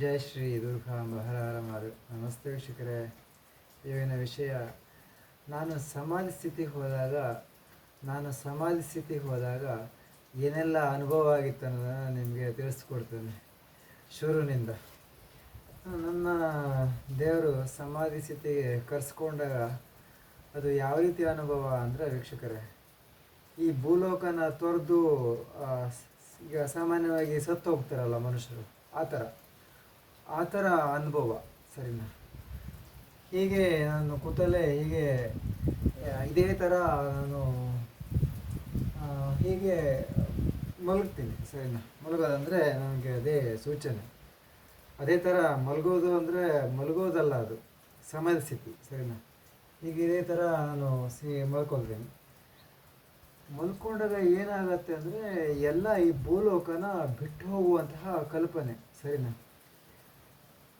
ಜಯ ಶ್ರೀ ದುರ್ಗಾಂಬ ಹರ ಹರ ಮಾರು ನಮಸ್ತೆ ವೀಕ್ಷಕರೇ ಇವಿನ ವಿಷಯ ನಾನು ಸಮಾಧಿ ಸ್ಥಿತಿಗೆ ಹೋದಾಗ, ನಾನು ಸಮಾಧಿ ಸ್ಥಿತಿಗೆ ಹೋದಾಗ ಏನೆಲ್ಲ ಅನುಭವ ಆಗಿತ್ತು ಅನ್ನೋದನ್ನು ನಿಮಗೆ ತಿಳಿಸ್ಕೊಡ್ತೇನೆ ಶುರುವಿನಿಂದ. ನನ್ನ ದೇವರು ಸಮಾಧಿ ಸ್ಥಿತಿಗೆ ಕರೆಸ್ಕೊಂಡಾಗ ಅದು ಯಾವ ರೀತಿ ಅನುಭವ ಅಂದರೆ ವೀಕ್ಷಕರೇ, ಈ ಭೂಲೋಕನ ತೊರೆದು ಈಗ ಸಾಮಾನ್ಯವಾಗಿ ಸತ್ತು ಹೋಗ್ತಾರಲ್ಲ ಮನುಷ್ಯರು, ಆ ಥರ. ಆ ಥರ ಅನುಭವ, ಸರಿನಾ? ಹೀಗೆ ನಾನು ಕೂತಲ್ಲೇ ಹೀಗೆ ಇದೇ ಥರ ನಾನು ಹೀಗೆ ಮಲಗ್ತೀನಿ, ಸರಿನಾ? ಮಲಗೋದಂದರೆ ನನಗೆ ಅದೇ ಸೂಚನೆ. ಅದೇ ಥರ ಮಲಗೋದು ಅಂದರೆ ಮಲಗೋದಲ್ಲ ಅದು, ಸಮಯದ ಸ್ಥಿತಿ, ಸರಿನಾ? ಈಗ ಇದೇ ಥರ ನಾನು ಸಿ, ಮಲ್ಕೊಳ್ತೀನಿ. ಮಲ್ಕೊಂಡಾಗ ಏನಾಗತ್ತೆ ಅಂದರೆ ಎಲ್ಲ ಈ ಭೂಲೋಕನ ಬಿಟ್ಟು ಹೋಗುವಂತಹ ಕಲ್ಪನೆ, ಸರಿನಾ?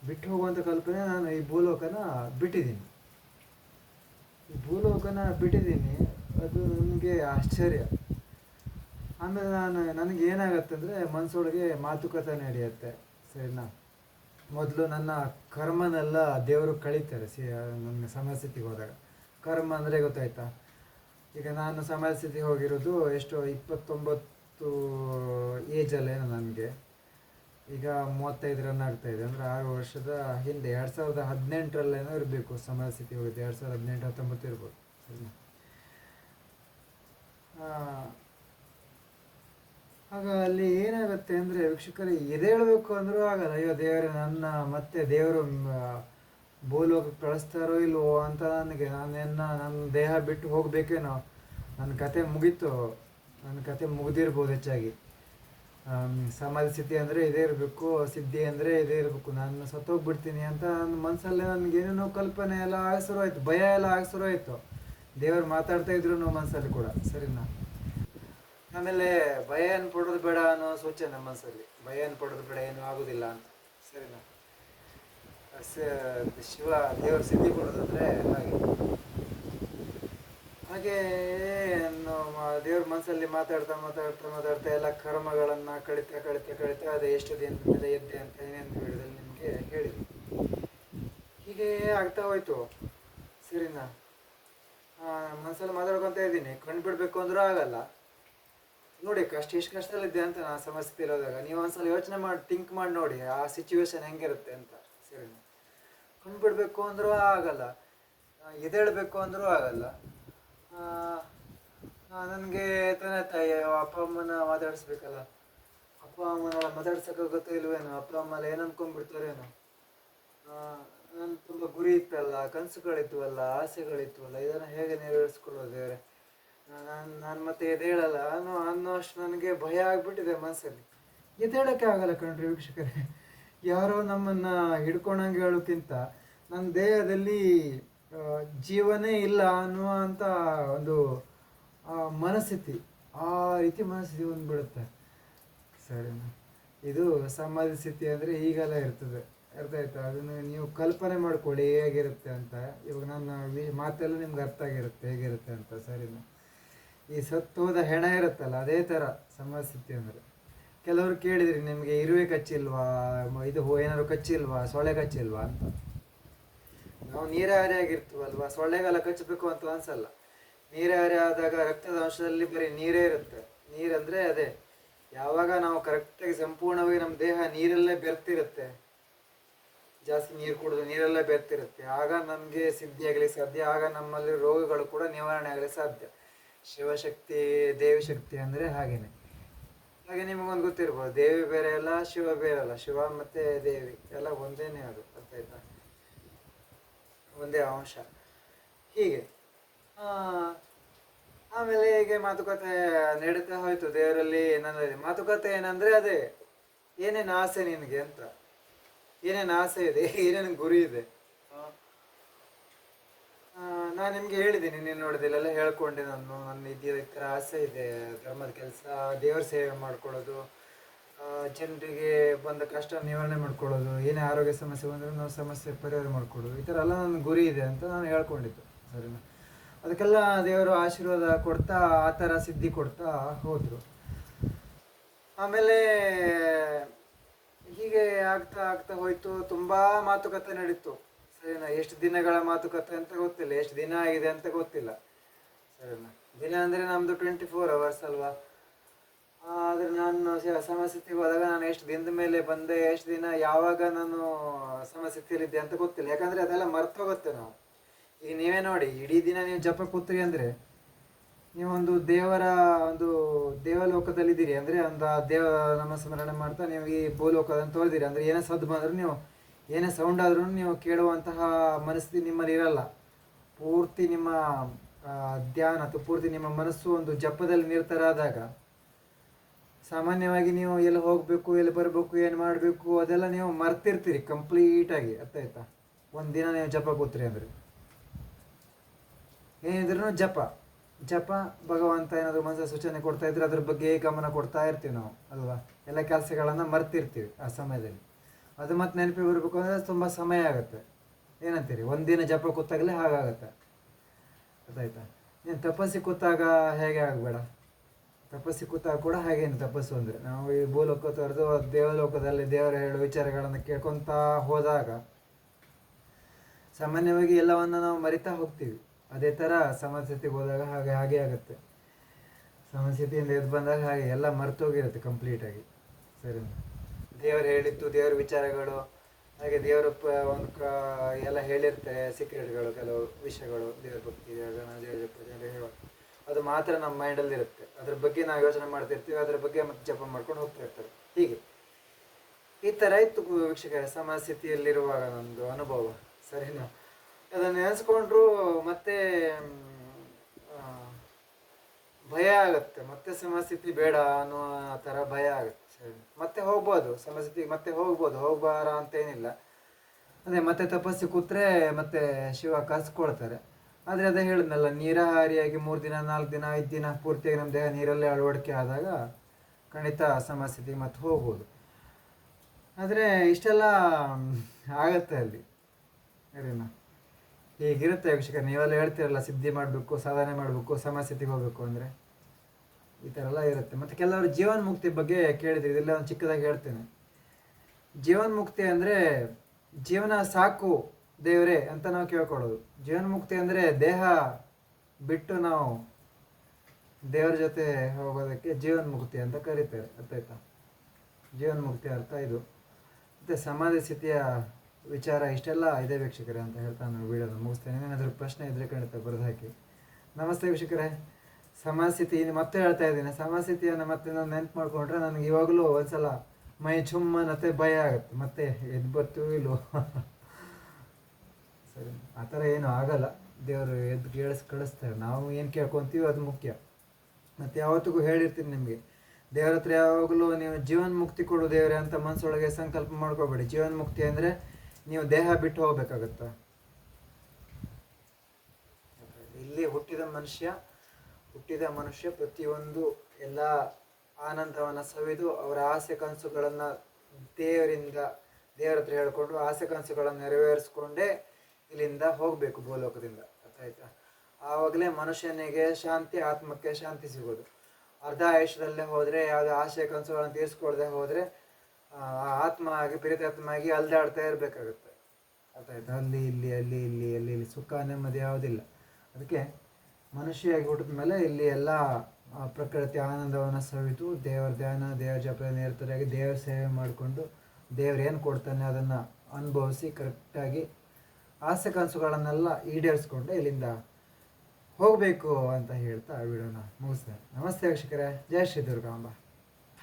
ಬಿಟ್ಟು ಹೋಗುವಂಥ ಕಲ್ಪನೆ ನಾನು ಈ ಭೂಲೋಕನ ಬಿಟ್ಟಿದ್ದೀನಿ. ಈ ಭೂಲೋಕನ ಬಿಟ್ಟಿದ್ದೀನಿ, ಅದು ನನಗೆ ಆಶ್ಚರ್ಯ. ಆಮೇಲೆ ನಾನು ನನಗೆ ಏನಾಗತ್ತೆ ಅಂದರೆ ಮನಸ್ಸೊಳಗೆ ಮಾತುಕತೆ ನಡೆಯುತ್ತೆ. ಸರಿನಾ? ಮೊದಲು ನನ್ನ ಕರ್ಮನೆಲ್ಲ ದೇವರು ಕಳೀತಾರೆ, ಸಿ, ನನ್ನ ಸಮಸ್ಥಿತಿಗೆ ಹೋದಾಗ. ಕರ್ಮ ಅಂದರೆ ಗೊತ್ತಾಯ್ತಾ? ಈಗ ನಾನು ಸಮಾಜಸ್ಥಿತಿಗೆ ಹೋಗಿರೋದು ಎಷ್ಟು, ಇಪ್ಪತ್ತೊಂಬತ್ತು ಏಜಲ್ಲೇನೋ ನನಗೆ. ಈಗ ಮೂವತ್ತೈದು ರನ್ ಆಗ್ತಾ ಇದೆ. ಅಂದರೆ ಆರು ವರ್ಷದ ಹಿಂದೆ ಎರಡು ಸಾವಿರದ ಹದಿನೆಂಟರಲ್ಲೇನೋ ಇರಬೇಕು ಸಮಾಜ ಸ್ಥಿತಿ ಹೋಗಿದ್ದು. ಎರಡು ಸಾವಿರದ ಹದಿನೆಂಟು, ಹತ್ತೊಂಬತ್ತು ಇರ್ಬೋದು. ಆಗ ಅಲ್ಲಿ ಏನಾಗುತ್ತೆ ಅಂದರೆ ವೀಕ್ಷಕರು ಎದೇಳಬೇಕು ಅಂದರೂ ಆಗಲ್ಲ. ಅಯ್ಯೋ ದೇವರೇ, ನನ್ನ ಮತ್ತೆ ದೇವರು ಭೂಲೋಕಕ್ಕೆ ಕಳಿಸ್ತಾರೋ ಇಲ್ವೋ ಅಂತ ನನಗೆ. ನಾನೆನ್ನ, ನನ್ನ ದೇಹ ಬಿಟ್ಟು ಹೋಗಬೇಕೇನೋ? ನನ್ನ ಕತೆ ಮುಗೀತು. ನನ್ನ ಕತೆ ಮುಗಿದಿರ್ಬೋದು ಹೆಚ್ಚಾಗಿ. ಸಮಾಧಿ ಸ್ಥಿತಿ ಅಂದರೆ ಇದೇ ಇರಬೇಕು ಸಿದ್ಧಿ ಅಂದರೆ ಇದೇ ಇರಬೇಕು. ನಾನು ಸತ್ತೋಗ್ಬಿಡ್ತೀನಿ ಅಂತ ನನ್ನ ಮನಸ್ಸಲ್ಲೇ ನನಗೇನೇನೋ ಕಲ್ಪನೆ ಎಲ್ಲ ಆಗ ಶುರುವಾಯಿತು, ಭಯ ಎಲ್ಲ ಆಗ ಶುರುವಾಯಿತು. ದೇವರು ಮಾತಾಡ್ತಾ ಇದ್ರು ಮನಸ್ಸಲ್ಲಿ ಕೂಡ, ಸರಿನಾ? ಆಮೇಲೆ ಭಯ ಏನು ಪಡೋದು ಬೇಡ ಅನ್ನೋ ಸೂಚನೆ ಮನಸ್ಸಲ್ಲಿ ಭಯ ಏನು ಪಡೋದು ಬೇಡ, ಏನು ಆಗೋದಿಲ್ಲ ಅಂತ. ಸರಿನಾ? ಶಿವ ದೇವರು ಸಿದ್ಧಿ ಕೊಡೋದಂದ್ರೆ ಹಾಗೆ. ಹಾಗೆ ದೇವ್ರ ಮನಸ್ಸಲ್ಲಿ ಮಾತಾಡ್ತಾ ಮಾತಾಡ್ತಾ ಮಾತಾಡ್ತಾ ಎಲ್ಲ ಕರ್ಮಗಳನ್ನು ಕಳಿತಾ ಕಳಿತಾ ಕಳಿತಾ ಅದೇ ಎಷ್ಟು ದಿನದ ಮೇಲೆ ಎದ್ದೆ ಅಂತ ಏನೇನು ನಿಮಗೆ ಹೇಳಿದ್ವಿ ಹೀಗೆ ಆಗ್ತಾ ಹೋಯ್ತು. ಸರಿನಾ? ಮನಸ್ಸಲ್ಲಿ ಮಾತಾಡ್ಕೊತ ಇದ್ದೀನಿ. ಕಣ್ಣು ಬಿಡಬೇಕು ಅಂದ್ರೂ ಆಗಲ್ಲ. ನೋಡಿ, ಕಷ್ಟ, ಎಷ್ಟು ಕಷ್ಟದಲ್ಲಿದ್ದೆ ಅಂತ ನಾನು ಸಮಸ್ಯೆ ಇರೋದಾಗ ನೀವು ಒಂದ್ಸಲ ಯೋಚನೆ ಮಾಡಿ ಥಿಂಕ್ ಮಾಡಿ ನೋಡಿ, ಆ ಸಿಚುವೇಶನ್ ಹೆಂಗಿರುತ್ತೆ ಅಂತ. ಸರಿನಾ? ಕಣ್ಣು ಬಿಡಬೇಕು ಅಂದ್ರೂ ಆಗಲ್ಲ. ಎದೇಳಬೇಕು ಅಂದ್ರೂ ಆಗಲ್ಲ. ನನಗೆ ತಂದೆ ತಾಯಿ ಅಪ್ಪ ಅಮ್ಮನ ಮಾತಾಡಿಸ್ಬೇಕಲ್ಲ. ಅಪ್ಪ ಅಮ್ಮನ ಮಾತಾಡ್ಸೋಕ್ಕಾಗುತ್ತೋ ಇಲ್ವೇನೋ, ಅಪ್ಪ ಅಮ್ಮ ಏನು ಅನ್ಕೊಂಡ್ಬಿಡ್ತಾರೇನೋ. ನನ್ನ ತುಂಬ ಗುರಿ ಇತ್ತಲ್ಲ ಆಸೆಗಳಿತ್ತು ಅಲ್ಲ ಇದನ್ನು ಹೇಗೆ ನೆರವೇರಿಸ್ಕೊಳ್ಳೋದು ನಾನು ನಾನು ಮತ್ತೆ ಎದೇಳಲ್ಲ ಅನ್ನೋ ಅನ್ನೋ ಅಷ್ಟು ನನಗೆ ಭಯ ಆಗ್ಬಿಟ್ಟಿದೆ ಮನಸ್ಸಲ್ಲಿ ಎದೇಳಕ್ಕೆ ಆಗಲ್ಲ ಕಣ್ರಿ ವೀಕ್ಷಕರೇ. ಯಾರೋ ನಮ್ಮನ್ನು ಹಿಡ್ಕೊಂಡಂಗೆ ಹೇಳೋಕ್ಕಿಂತ ನನ್ನ ದೇಹದಲ್ಲಿ ಜೀವನೇ ಇಲ್ಲ ಅನ್ನುವಂಥ ಒಂದು ಆ, ಮನಸ್ಥಿತಿ ಆ ರೀತಿ ಮನಸ್ಥಿತಿ ಬಂದ್ಬಿಡುತ್ತೆ. ಸರಿನಾ? ಇದು ಸಮಾಧಿ ಸ್ಥಿತಿ ಅಂದರೆ ಈಗೆಲ್ಲ ಇರ್ತದೆ. ಅರ್ಥ ಆಯ್ತಾ? ಅದನ್ನು ನೀವು ಕಲ್ಪನೆ ಮಾಡ್ಕೊಳ್ಳಿ ಹೇಗಿರುತ್ತೆ ಅಂತ. ಇವಾಗ ನನ್ನ ಮಾತೆಲ್ಲ ನಿಮ್ಗೆ ಅರ್ಥ ಆಗಿರುತ್ತೆ ಹೇಗಿರುತ್ತೆ ಅಂತ. ಸರಿನಾ? ಈ ಸತ್ತೋದ ಹೆಣ ಇರುತ್ತಲ್ಲ ಅದೇ ಥರ ಸಮಾಧಿ ಸ್ಥಿತಿ ಅಂದರೆ. ಕೆಲವರು ಕೇಳಿದ್ರಿ ನಿಮಗೆ ಇರುವೆ ಕಚ್ಚಿಲ್ವಾ ಇದು ಏನಾದ್ರು ಕಚ್ಚಿಲ್ವಾ ಸೊಳ್ಳೆ ಕಚ್ಚಿಲ್ವಾ ಅಂತ. ನಾವು ನೀರಾವರಿ ಆಗಿರ್ತೀವಲ್ವಾ ಸೊಳ್ಳೆಗೆಲ್ಲ ಕಚ್ಚಬೇಕು ಅಂತ ಅನ್ಸಲ್ಲ. ನೀರಾಹಾರಿ ಆದಾಗ ರಕ್ತದ ಅಂಶದಲ್ಲಿ ಬರೀ ನೀರೇ ಇರುತ್ತೆ. ನೀರಂದ್ರೆ ಅದೇ, ಯಾವಾಗ ನಾವು ಕರೆಕ್ಟಾಗಿ ಸಂಪೂರ್ಣವಾಗಿ ನಮ್ಮ ದೇಹ ನೀರಲ್ಲೇ ಬೆರ್ತಿರುತ್ತೆ. ಜಾಸ್ತಿ ನೀರು ಕುಡಿದು ನೀರಲ್ಲೇ ಬೆರ್ತಿರುತ್ತೆ. ಆಗ ನಮಗೆ ಸಿದ್ಧಿ ಆಗಲಿ ಸಾಧ್ಯ, ಆಗ ನಮ್ಮಲ್ಲಿ ರೋಗಗಳು ಕೂಡ ನಿವಾರಣೆ ಆಗಲಿ ಸಾಧ್ಯ. ಶಿವಶಕ್ತಿ ದೇವಿ ಶಕ್ತಿ ಅಂದರೆ ಹಾಗೇನೆ. ಹಾಗೆ ನಿಮಗೊಂದು ಗೊತ್ತಿರ್ಬೋದು, ದೇವಿ ಬೇರೆ ಅಲ್ಲ, ಶಿವ ಬೇರೆ ಅಲ್ಲ. ಶಿವ ಮತ್ತೆ ದೇವಿ, ಎಲ್ಲ ಒಂದೇನೇ ಅದು ಅರ್ಥ ಆಯ್ತಾ ಒಂದೇ ಅಂಶ. ಹೀಗೆ ಆಮೇಲೆ ಹೀಗೆ ಮಾತುಕತೆ ನಡೀತಾ ಹೋಯ್ತು ದೇವರಲ್ಲಿ ಏನಂದ್ರೆ ಮಾತುಕತೆ ಏನಂದ್ರೆ ಅದೇ ಏನೇನು ಆಸೆ ನಿನಗೆ ಅಂತ. ಏನೇನು ಆಸೆ ಇದೆ ಏನೇನು ಗುರಿ ಇದೆ? ನಾನು ನಿಮ್ಗೆ ಹೇಳಿದ್ದೀನಿ ನೀನು ನೋಡಿದಿಲ್ಲ ಹೇಳ್ಕೊಂಡೆ ನಾನು ನನ್ನ ಈ ಥರ ಆಸೆ ಇದೆ ಧರ್ಮದ ಕೆಲಸ ದೇವರ ಸೇವೆ ಮಾಡ್ಕೊಳ್ಳೋದು ಜನರಿಗೆ ಬಂದ ಕಷ್ಟ ನಿವಾರಣೆ ಮಾಡ್ಕೊಳ್ಳೋದು ಏನೇ ಆರೋಗ್ಯ ಸಮಸ್ಯೆ ಬಂದರೂ ನಾವು ಸಮಸ್ಯೆ ಪರಿಹಾರ ಮಾಡ್ಕೊಳ್ಳೋದು ಈ ಥರ ಎಲ್ಲ ನನ್ನ ಗುರಿ ಇದೆ ಅಂತ ನಾನು ಹೇಳ್ಕೊಂಡಿದ್ದು ಸರಿನಾ? ಅದಕ್ಕೆಲ್ಲ ದೇವರು ಆಶೀರ್ವಾದ ಕೊಡ್ತಾ, ಆ ಥರ ಸಿದ್ಧಿ ಕೊಡ್ತಾ ಹೋದರು. ಆಮೇಲೆ ಹೀಗೆ ಆಗ್ತಾ ಆಗ್ತಾ ಹೋಯ್ತು. ತುಂಬ ಮಾತುಕತೆ ನಡೀತು. ಸರಿನಾ, ಎಷ್ಟು ದಿನಗಳ ಮಾತುಕತೆ ಅಂತ ಗೊತ್ತಿಲ್ಲ. ಎಷ್ಟು ದಿನ ಆಗಿದೆ ಅಂತ ಗೊತ್ತಿಲ್ಲ. ಸರಿನಾ, ದಿನ ಅಂದರೆ ನಮ್ಮದು ಟ್ವೆಂಟಿ ಫೋರ್ ಅವರ್ಸ್ ಅಲ್ವಾ? ಆದರೆ ನಾನು ಸಮಸ್ಥಿತಿಗೆ ಹೋದಾಗ ನಾನು ಎಷ್ಟು ದಿನದ ಮೇಲೆ ಬಂದೆ, ಎಷ್ಟು ದಿನ, ಯಾವಾಗ ನಾನು ಸಮಸ್ಥಿತಿಯಲ್ಲಿದ್ದೆ ಅಂತ ಗೊತ್ತಿಲ್ಲ. ಯಾಕಂದರೆ ಅದೆಲ್ಲ ಮರ್ತೋಗುತ್ತೆ ನಾವು. ಈಗ ನೀವೇ ನೋಡಿ, ಇಡೀ ದಿನ ನೀವು ಜಪ ಕೂತ್ರಿ ಅಂದರೆ ನೀವೊಂದು ದೇವರ ಒಂದು ದೇವಲೋಕದಲ್ಲಿದ್ದೀರಿ ಅಂದ್ರೆ ಒಂದು ದೇವ ನಮ್ಮ ಸ್ಮರಣೆ ಮಾಡ್ತಾ ನೀವು ಈ ಭೂಲೋಕದನ್ನು ತೋರಿದಿರಿ ಅಂದ್ರೆ ಏನೇ ಸದ್ದು ಬಂದ್ರು ನೀವು, ಏನೇ ಸೌಂಡ್ ಆದ್ರೂ ನೀವು ಕೇಳುವಂತಹ ಮನಸ್ಥಿತಿ ನಿಮ್ಮಲ್ಲಿ ಇರಲ್ಲ. ಪೂರ್ತಿ ನಿಮ್ಮ ಧ್ಯಾನ ಅಥವಾ ಪೂರ್ತಿ ನಿಮ್ಮ ಮನಸ್ಸು ಒಂದು ಜಪದಲ್ಲಿ ನಿರತರಾದಾಗ, ಸಾಮಾನ್ಯವಾಗಿ ನೀವು ಎಲ್ಲಿ ಹೋಗಬೇಕು, ಎಲ್ಲಿ ಬರಬೇಕು, ಏನು ಮಾಡಬೇಕು ಅದೆಲ್ಲ ನೀವು ಮರ್ತಿರ್ತೀರಿ ಕಂಪ್ಲೀಟಾಗಿ. ಅರ್ಥ ಆಯ್ತಾ? ದಿನ ನೀವು ಜಪ ಕೂತ್ರಿ ಅಂದ್ರೆ. ಏನಿದ್ರು ಜಪ. ಜಪ ಭಗವಂತ ಏನಾದರೂ ಮನಸ್ಸು ಸೂಚನೆ ಕೊಡ್ತಾ ಇದ್ರೆ ಅದ್ರ ಬಗ್ಗೆ ಗಮನ ಕೊಡ್ತಾ ಇರ್ತೀವಿ ನಾವು, ಅಲ್ವಾ? ಎಲ್ಲ ಕೆಲಸಗಳನ್ನ ಮರ್ತಿರ್ತೀವಿ ಆ ಸಮಯದಲ್ಲಿ. ಅದು ಮತ್ತೆ ನೆನಪಿಗೆ ಬರಬೇಕು ಅಂದರೆ ತುಂಬ ಸಮಯ ಆಗುತ್ತೆ. ಏನಂತೀರಿ? ಒಂದಿನ ಜಪ ಕೂತಾಗಲೇ ಹಾಗಾಗತ್ತೆ. ಗೊತ್ತಾಯ್ತಾ ನೀನು ತಪಸ್ಸಿ ಕೂತಾಗ ಹೇಗೆ ಆಗಬೇಡ? ತಪಸ್ಸಿ ಕೂತಾಗ ಕೂಡ ಹಾಗೇನು ತಪಸ್ಸು ಅಂದರೆ. ನಾವು ಈ ಭೂಲೋಕ ತೊರೆದು ದೇವಲೋಕದಲ್ಲಿ ದೇವರ ಹೇಳೋ ವಿಚಾರಗಳನ್ನು ಕೇಳ್ಕೊತಾ ಹೋದಾಗ ಸಾಮಾನ್ಯವಾಗಿ ಎಲ್ಲವನ್ನು ನಾವು ಮರಿತಾ ಹೋಗ್ತೀವಿ. ಅದೇ ಥರ ಸಮಸ್ಥಿತಿಗೆ ಹೋದಾಗ ಹಾಗೆ ಹಾಗೆ ಆಗುತ್ತೆ. ಸಮಸ್ಥಿತಿಯಿಂದ ಎದ್ದು ಬಂದಾಗ ಹಾಗೆ ಎಲ್ಲ ಮರ್ತೋಗಿರುತ್ತೆ ಕಂಪ್ಲೀಟಾಗಿ ಸರಿ ದೇವರು ಹೇಳಿತ್ತು ದೇವರ ವಿಚಾರಗಳು, ಹಾಗೆ ದೇವರ ಪ, ಒಂದು ಕ, ಎಲ್ಲ ಹೇಳಿರ್ತಾರೆ ಸೀಕ್ರೆಟ್ಗಳು ಕೆಲವು ವಿಷಯಗಳು, ದೇವ್ರ ಭಕ್ತಿ, ದೇವರ ಅದು ಮಾತ್ರ ನಮ್ಮ ಮೈಂಡಲ್ಲಿ ಇರುತ್ತೆ. ಅದ್ರ ಬಗ್ಗೆ ನಾವು ಯೋಚನೆ ಮಾಡ್ತಿರ್ತೀವಿ, ಅದ್ರ ಬಗ್ಗೆ ಮತ್ತೆ ಜಪ ಮಾಡ್ಕೊಂಡು ಹೋಗ್ತಾ ಇರ್ತಾರೆ. ಹೀಗೆ. ಈ ಥರ ಇತ್ತು ವೀಕ್ಷಕರೇ, ಸಮಸ್ಥಿತಿಯಲ್ಲಿರುವಾಗ ನಮ್ಮದು ಅನುಭವ. ಸರಿನಾ? ಅದನ್ನು ನೆನೆಸ್ಕೊಂಡ್ರು ಮತ್ತೆ ಭಯ ಆಗುತ್ತೆ. ಮತ್ತೆ ಸಮಸ್ಥಿತಿ ಬೇಡ ಅನ್ನೋ ಥರ ಭಯ ಆಗುತ್ತೆ. ಮತ್ತೆ ಹೋಗ್ಬೋದು ಸಮಸ್ಥಿತಿ ಮತ್ತೆ ಹೋಗ್ಬೋದು. ಹೋಗ್ಬಾರ ಅಂತ ಏನಿಲ್ಲ. ಅದೇ ಮತ್ತೆ ತಪಸ್ಸಿ ಕೂತ್ರೆ ಮತ್ತೆ ಶಿವ ಕಸ್ಕೊಳ್ತಾರೆ. ಆದರೆ ಅದೇ ಹೇಳಿದ್ನಲ್ಲ, ನೀರಹಾರಿಯಾಗಿ ಮೂರು ದಿನ, ನಾಲ್ಕು ದಿನ, ಐದು ದಿನ ಪೂರ್ತಿಯಾಗಿ ನಮ್ಮ ದೇಹ ನೀರಲ್ಲೇ ಅಳವಡಿಕೆ ಆದಾಗ ಖಂಡಿತ ಸಮಸ್ಥಿತಿ ಮತ್ತೆ ಹೋಗ್ಬೋದು. ಆದರೆ ಇಷ್ಟೆಲ್ಲ ಆಗತ್ತೆ ಅಲ್ಲಿ. ಸರಿನಾ? ಹೀಗಿರುತ್ತೆ ವೀಕ್ಷಕ ನೀವೆಲ್ಲ ಹೇಳ್ತಿರಲ್ಲ, ಸಿದ್ಧಿ ಮಾಡಬೇಕು, ಸಾಧನೆ ಮಾಡಬೇಕು, ಸಮಸ್ಥಿತಿಗೆ ಹೋಗ್ಬೇಕು ಅಂದರೆ? ಈ ಥರ ಎಲ್ಲ ಇರುತ್ತೆ. ಮತ್ತು ಕೆಲವರು ಜೀವನ್ಮುಕ್ತಿ ಬಗ್ಗೆ ಕೇಳಿದ್ರಿ ಇದೆಲ್ಲ ಒಂದು ಚಿಕ್ಕದಾಗಿ ಹೇಳ್ತೇನೆ. ಜೀವನ್ಮುಕ್ತಿ ಅಂದರೆ ಜೀವನ ಸಾಕು ದೇವರೇ ಅಂತ ನಾವು ಕೇಳ್ಕೊಳ್ಳೋದು. ಜೀವನ್ಮುಕ್ತಿ ಅಂದರೆ ದೇಹ ಬಿಟ್ಟು ನಾವು ದೇವರ ಜೊತೆ ಹೋಗೋದಕ್ಕೆ ಜೀವನ್ ಮುಕ್ತಿ ಅಂತ ಕರೀತಾರೆ ಜೀವನ್ ಮುಕ್ತಿ ಅರ್ಥ ಇದು. ಮತ್ತು ಸಮಾಧಿ ಸ್ಥಿತಿಯ ವಿಚಾರ ಇಷ್ಟೆಲ್ಲ ಇದೆ ವೀಕ್ಷಕರೇ ಅಂತ ಹೇಳ್ತಾ ನಾನು ವೀಡಿಯೋನ ಮುಗಿಸ್ತೇನೆ. ಏನಾದರೂ ಪ್ರಶ್ನೆ ಇದ್ದರೆ ಖಂಡಿತ ಬರೆದು ಹಾಕಿ. ನಮಸ್ತೆ ವೀಕ್ಷಕರೇ. ಸಮಸ್ಥಿತಿ ಮತ್ತೆ ಹೇಳ್ತಾ ಇದ್ದೀನಿ. ಸಮಸ್ಥಿತಿಯನ್ನು ಮತ್ತೆ ನಾನು ನೆನ್ಪು ಮಾಡ್ಕೊಂಡ್ರೆ ನನಗೆ ಇವಾಗಲೂ ಒಂದ್ಸಲ ಮೈ ಚುಮ್ಮನತ್ತೆ ಭಯ ಆಗುತ್ತೆ. ಮತ್ತೆ ಎದ್ದು ಬರ್ತೀವಿ ಇಲ್ವೋ? ಸರಿ. ಆ ಥರ ಏನೂ ಆಗಲ್ಲ. ದೇವರು ಎದ್ದು ಕೇಳಿಸ್, ಕಳಿಸ್ತಾರೆ. ನಾವು ಏನು ಕೇಳ್ಕೊತೀವಿ ಅದು ಮುಖ್ಯ. ಮತ್ತು ಯಾವತ್ತಿಗೂ ಹೇಳಿರ್ತೀನಿ ನಿಮಗೆ. ದೇವ್ರ ಹತ್ರ ಯಾವಾಗಲೂ ನೀವು ಜೀವನ್ ಮುಕ್ತಿ ಕೊಡು ದೇವರೇ ಅಂತ ಮನಸ್ಸೊಳಗೆ ಸಂಕಲ್ಪ ಮಾಡ್ಕೋಬೇಡಿ. ಜೀವನ ಮುಕ್ತಿ ಅಂದರೆ ನೀವು ದೇಹ ಬಿಟ್ಟು ಹೋಗ್ಬೇಕಾಗತ್ತ? ಇಲ್ಲಿ ಹುಟ್ಟಿದ ಮನುಷ್ಯ ಹುಟ್ಟಿದ ಮನುಷ್ಯ ಪ್ರತಿಯೊಂದು ಎಲ್ಲ ಆನಂದವನ್ನು ಸವಿದು ಅವರ ಆಸೆ ಕನಸುಗಳನ್ನು ದೇವರಿಂದ, ದೇವರ ಹತ್ರ ಹೇಳ್ಕೊಂಡು ಆಸೆ ಕನಸುಗಳನ್ನು ನೆರವೇರಿಸ್ಕೊಂಡೇ ಇಲ್ಲಿಂದ ಹೋಗಬೇಕು ಭೂಲೋಕದಿಂದ. ಅರ್ಥ ಆಯ್ತಾ ಆವಾಗಲೇ ಮನುಷ್ಯನಿಗೆ ಶಾಂತಿ, ಆತ್ಮಕ್ಕೆ ಶಾಂತಿ ಸಿಗೋದು. ಅರ್ಧ ಆಯುಷ್ಯದಲ್ಲೇ ಹೋದರೆ, ಯಾವುದೇ ಆಸೆ ಕನಸುಗಳನ್ನು ತೀರಿಸ್ಕೊಳ್ದೆ ಹೋದರೆ ಆತ್ಮ ಆಗಿ ಪ್ರೇತಾತ್ಮ ಆಗಿ ಅಲ್ದಾಡ್ತಾ ಇರಬೇಕಾಗುತ್ತೆ. ಅರ್ಥ ಆಯ್ತು? ಅಲ್ಲಿ, ಇಲ್ಲಿ ಅಲ್ಲಿ ಇಲ್ಲಿ ಅಲ್ಲಿ, ಇಲ್ಲಿ ಸುಖ, ನೆಮ್ಮದಿ ಯಾವುದಿಲ್ಲ. ಅದಕ್ಕೆ ಮನುಷ್ಯಾಗಿ ಹುಟ್ಟಿದ ಮೇಲೆ ಇಲ್ಲಿ ಎಲ್ಲ ಪ್ರಕೃತಿ ಆನಂದವನ್ನು ಸವಿತು ದೇವರ ಧ್ಯಾನ, ದೇವರ ಜಪ, ನಿರತರಾಗಿ ದೇವರ ಸೇವೆ ಮಾಡಿಕೊಂಡು ದೇವ್ರು ಏನು ಕೊಡ್ತಾನೆ ಅದನ್ನು ಅನುಭವಿಸಿ ಕರೆಕ್ಟಾಗಿ ಆಸೆ ಕನಸುಗಳನ್ನೆಲ್ಲ ಈಡೇರಿಸ್ಕೊಂಡು ಇಲ್ಲಿಂದ ಹೋಗಬೇಕು ಅಂತ ಹೇಳ್ತಾ ವಿಡಿಯೋನ ಮುಗಿಸ್ತೇನೆ ನಮಸ್ತೆ ವೀಕ್ಷಕರೇ. ಜಯ ಶ್ರೀ ದುರ್ಗಾಂಬ.